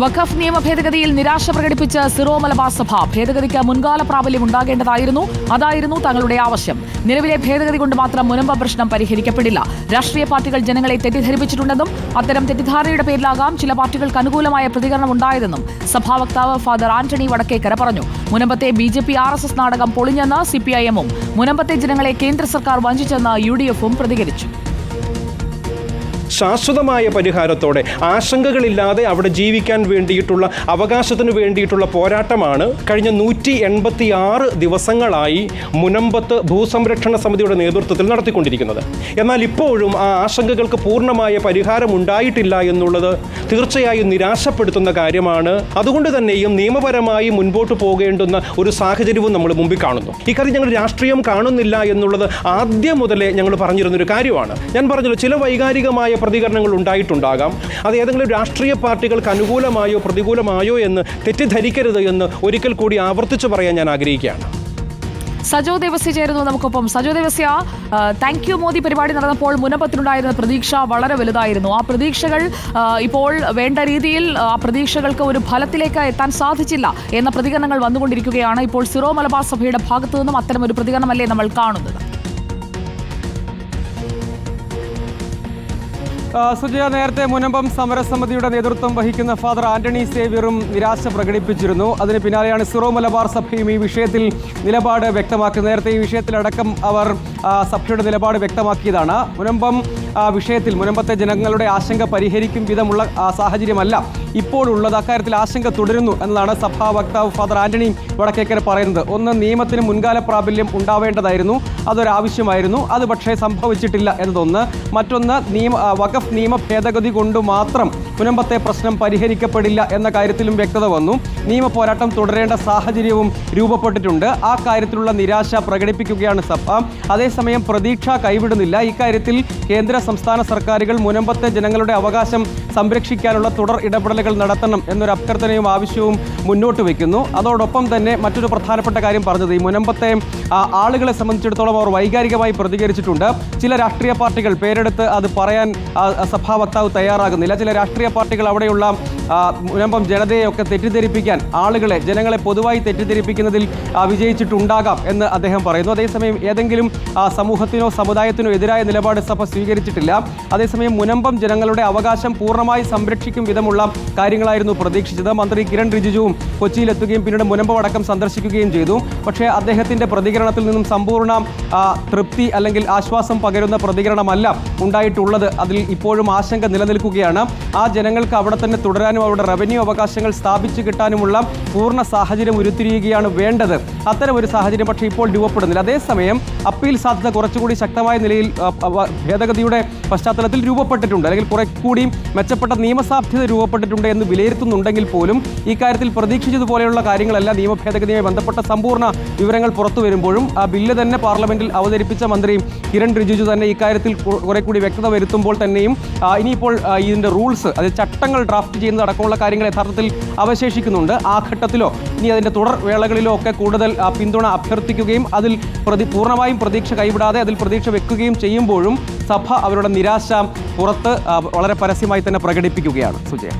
വഖഫ് നിയമ ഭേദഗതിയിൽ നിരാശ പ്രകടിപ്പിച്ച സിറോ മലബാർ സഭ ഭേദഗതിക്ക് മുൻകാല പ്രാബല്യം ഉണ്ടാകേണ്ടതായിരുന്നു. അതായിരുന്നു തങ്ങളുടെ ആവശ്യം. നിലവിലെ ഭേദഗതി കൊണ്ട് മാത്രം മുനമ്പ പ്രശ്നം പരിഹരിക്കപ്പെടില്ല. രാഷ്ട്രീയ പാർട്ടികൾ ജനങ്ങളെ തെറ്റിദ്ധരിപ്പിച്ചിട്ടുണ്ടെന്നും അത്തരം തെറ്റിദ്ധാരണയുടെ പേരിലാകാം ചില പാർട്ടികൾക്ക് അനുകൂലമായ പ്രതികരണം ഉണ്ടായതെന്നും സഭാ വക്താവ് ഫാദർ ആന്റണി വടക്കേക്കര പറഞ്ഞു. മുനമ്പത്തെ B J P R S S നാടകം പൊളിഞ്ഞെന്ന് സി പി ഐ എമ്മും മുനമ്പത്തെ ജനങ്ങളെ കേന്ദ്ര സർക്കാർ വഞ്ചിച്ചെന്ന് യു ഡി എഫും പ്രതികരിച്ചു. ശാശ്വതമായ പരിഹാരത്തോടെ ആശങ്കകളില്ലാതെ അവിടെ ജീവിക്കാൻ വേണ്ടിയിട്ടുള്ള അവകാശത്തിന് വേണ്ടിയിട്ടുള്ള പോരാട്ടമാണ് കഴിഞ്ഞ നൂറ്റി എൺപത്തി ആറ് ദിവസങ്ങളായി മുനമ്പത്ത് ഭൂസംരക്ഷണ സമിതിയുടെ നേതൃത്വത്തിൽ നടത്തിക്കൊണ്ടിരിക്കുന്നത്. എന്നാൽ ഇപ്പോഴും ആ ആശങ്കകൾക്ക് പൂർണമായ പരിഹാരം ഉണ്ടായിട്ടില്ല എന്നുള്ളത് തീർച്ചയായും നിരാശപ്പെടുത്തുന്ന കാര്യമാണ്. അതുകൊണ്ട് തന്നെയും നിയമപരമായി മുൻപോട്ട് പോകേണ്ടുന്ന ഒരു സാഹചര്യവും നമ്മൾ മുമ്പിൽ കാണുന്നു. ഇക്കാര്യം ഞങ്ങൾ രാഷ്ട്രീയം കാണുന്നില്ല എന്നുള്ളത് ആദ്യം മുതലേ ഞങ്ങൾ പറഞ്ഞിരുന്നൊരു കാര്യമാണ്. ഞാൻ പറഞ്ഞല്ലോ ചില വൈകാരികമായ പ്രതികരണങ്ങൾ ഉണ്ടായിട്ടുണ്ടാകാം. അത് ഏതെങ്കിലും രാഷ്ട്രീയ പാർട്ടികൾക്ക് അനുകൂലമായോ പ്രതികൂലമായോ എന്ന് തെറ്റിദ്ധരിക്കരുത് എന്ന് ഒരിക്കൽ കൂടി ആവർത്തിച്ചു പറയാൻ ഞാൻ ആഗ്രഹിക്കുകയാണ്. സജോ ദേവസ്യ ചേരുന്നു നമുക്കൊപ്പം. സജോ ദേവസ്യ താങ്ക് യു മോദി പരിപാടി നടന്നപ്പോൾ മുനപ്പത്തിനുണ്ടായിരുന്ന പ്രതീക്ഷ വളരെ വലുതായിരുന്നു. ആ പ്രതീക്ഷകൾ ഇപ്പോൾ വേണ്ട രീതിയിൽ ആ പ്രതീക്ഷകൾക്ക് ഒരു ഫലത്തിലേക്ക് എത്താൻ സാധിച്ചില്ല എന്ന പ്രതികരണങ്ങൾ വന്നുകൊണ്ടിരിക്കുകയാണ്. ഇപ്പോൾ സിറോ മലബാർ സഭയുടെ ഭാഗത്തു നിന്നും അത്തരം ഒരു പ്രതികരണമല്ലേ നമ്മൾ കാണുന്നത്? സുജയ നേരത്തെ മുനമ്പം സമരസമിതിയുടെ നേതൃത്വം വഹിക്കുന്ന ഫാദർ ആന്റണി സേവ്യറും നിരാശ പ്രകടിപ്പിച്ചിരുന്നു. അതിന് പിന്നാലെയാണ് സിറോ മലബാർ സഭയും ഈ വിഷയത്തിൽ നിലപാട് വ്യക്തമാക്കുന്നത് നേരത്തെ ഈ വിഷയത്തിലടക്കം അവർ സഭയുടെ നിലപാട് വ്യക്തമാക്കിയതാണ്. മുനമ്പം വിഷയത്തിൽ മുനമ്പത്തെ ജനങ്ങളുടെ ആശങ്ക പരിഹരിക്കും വിധമുള്ള സാഹചര്യമല്ല. ഇപ്പോൾ ഉള്ളത് അക്കാര്യത്തിൽ ആശങ്ക തുടരുന്നു എന്നതാണ് സഭാ വക്താവ് ഫാദർ ആന്റണി വടക്കേക്കര പറയുന്നത്. ഒന്ന് നിയമത്തിന് മുൻകാല പ്രാബല്യം ഉണ്ടാവേണ്ടതായിരുന്നു. അതൊരാവശ്യമായിരുന്നു. അത് പക്ഷേ സംഭവിച്ചിട്ടില്ല എന്നതൊന്ന്. മറ്റൊന്ന് നിയമ വഖഫ് നിയമ ഭേദഗതി കൊണ്ട് മാത്രം മുനമ്പത്തെ പ്രശ്നം പരിഹരിക്കപ്പെടില്ല എന്ന കാര്യത്തിലും വ്യക്തത വന്നു. നിയമ പോരാട്ടം തുടരേണ്ട സാഹചര്യവും രൂപപ്പെട്ടിട്ടുണ്ട്. ആ കാര്യത്തിലുള്ള നിരാശ പ്രകടിപ്പിക്കുകയാണ് സഭ. അതേസമയം പ്രതീക്ഷ കൈവിടുന്നില്ല. ഇക്കാര്യത്തിൽ കേന്ദ്ര സംസ്ഥാന സർക്കാരുകൾ മുനമ്പത്തെ ജനങ്ങളുടെ അവകാശം സംരക്ഷിക്കാനുള്ള തുടർ ഇടപെടലുകൾ നടത്തണം എന്നൊരു അഭ്യർത്ഥനയും ആവശ്യവും മുന്നോട്ട് വയ്ക്കുന്നു അതോടൊപ്പം തന്നെ മറ്റൊരു പ്രധാനപ്പെട്ട കാര്യം പറഞ്ഞത് ഈ മുനമ്പത്തെ ആളുകളെ സംബന്ധിച്ചിടത്തോളം അവർ വൈകാരികമായി പ്രതികരിച്ചിട്ടുണ്ട്. ചില രാഷ്ട്രീയ പാർട്ടികൾ പേരെടുത്ത് അത് പറയാൻ സഭാ വക്താവ് തയ്യാറാകുന്നില്ല. ചില രാഷ്ട്രീയ പാർട്ടികൾ അവിടെയുള്ള മുനമ്പം ജനതയെയൊക്കെ തെറ്റിദ്ധരിപ്പിക്കാൻ ആളുകളെ ജനങ്ങളെ പൊതുവായി തെറ്റിദ്ധരിപ്പിക്കുന്നതിൽ വിജയിച്ചിട്ടുണ്ടാകാം എന്ന് അദ്ദേഹം പറയുന്നു. അതേസമയം ഏതെങ്കിലും സമൂഹത്തിനോ സമുദായത്തിനോ എതിരായ നിലപാട് സഭ സ്വീകരിച്ചിട്ടില്ല. അതേസമയം മുനമ്പം ജനങ്ങളുടെ അവകാശം പൂർണമായി സംരക്ഷിക്കും വിധമുള്ള കാര്യങ്ങളായിരുന്നു പ്രതീക്ഷിച്ചത്. മന്ത്രി കിരൺ റിജിജുവും കൊച്ചിയിലെത്തുകയും പിന്നീട് മുനമ്പം അടക്കം സന്ദർശിക്കുകയും ചെയ്തു. പക്ഷേ അദ്ദേഹത്തിന്റെ പ്രതികരണത്തിൽ നിന്നും സമ്പൂർണ തൃപ്തി അല്ലെങ്കിൽ ആശ്വാസം പകരുന്ന പ്രതികരണമല്ല ഉണ്ടായിട്ടുള്ളത്. അതിൽ ഇപ്പോഴും ആശങ്ക നിലനിൽക്കുകയാണ്. ആ ജനങ്ങൾക്ക് അവിടെ തന്നെ തുടരാനും അവരുടെ റവന്യൂ അവകാശങ്ങൾ സ്ഥാപിച്ചു കിട്ടാനുമുള്ള പൂർണ സാഹചര്യം ഉരുത്തിരിയുകയാണ് വേണ്ടത്. അത്തരം ഒരു സാഹചര്യം പക്ഷേ ഇപ്പോൾ രൂപപ്പെടുന്നില്ല. അതേസമയം അപ്പീൽ സാധ്യത കുറച്ചുകൂടി ശക്തമായ നിലയിൽ ഭേദഗതിയുടെ പശ്ചാത്തലത്തിൽ രൂപപ്പെട്ടിട്ടുണ്ട്. അല്ലെങ്കിൽ കുറെ കൂടി മെച്ചപ്പെട്ട നിയമസാധ്യത രൂപപ്പെട്ടിട്ടുണ്ട് എന്ന് വിലയിരുത്തുന്നുണ്ടെങ്കിൽ പോലും ഈ കാര്യത്തിൽ പ്രതീക്ഷിച്ചതുപോലെയുള്ള കാര്യങ്ങളല്ല നിയമ ഭേദഗതിയുമായി ബന്ധപ്പെട്ട സമ്പൂർണ വിവരങ്ങൾ പുറത്തു വരുമ്പോഴും ആ ബില്ല് തന്നെ പാർലമെന്റിൽ അവതരിപ്പിച്ച മന്ത്രി കിരൺ റിജിജു തന്നെ ഇക്കാര്യത്തിൽ കുറെ കൂടി വ്യക്തത വരുത്തുമ്പോൾ തന്നെയും ഇനിയിപ്പോൾ ഇതിന്റെ റൂൾസ് അതായത് ചട്ടങ്ങൾ ഡ്രാഫ്റ്റ് ചെയ്യുന്നത് അടക്കമുള്ള കാര്യങ്ങൾ യഥാർത്ഥത്തിൽ അവശേഷിക്കുന്നുണ്ട്. ആ ഘട്ടത്തിലോ ഇനി അതിന്റെ തുടർ വേളകളിലോ ഒക്കെ കൂടുതൽ പിന്തുണ അഭ്യർത്ഥിക്കുകയും അതിൽ പ്രതി പൂർണമായും പ്രതീക്ഷ കൈവിടാതെ അതിൽ പ്രതീക്ഷ വെക്കുകയും ചെയ്യുമ്പോഴും സഭ അവരുടെ നിരാശ പുറത്ത് വളരെ പരസ്യമായി തന്നെ പ്രകടിപ്പിക്കുകയാണ്. സുജയ.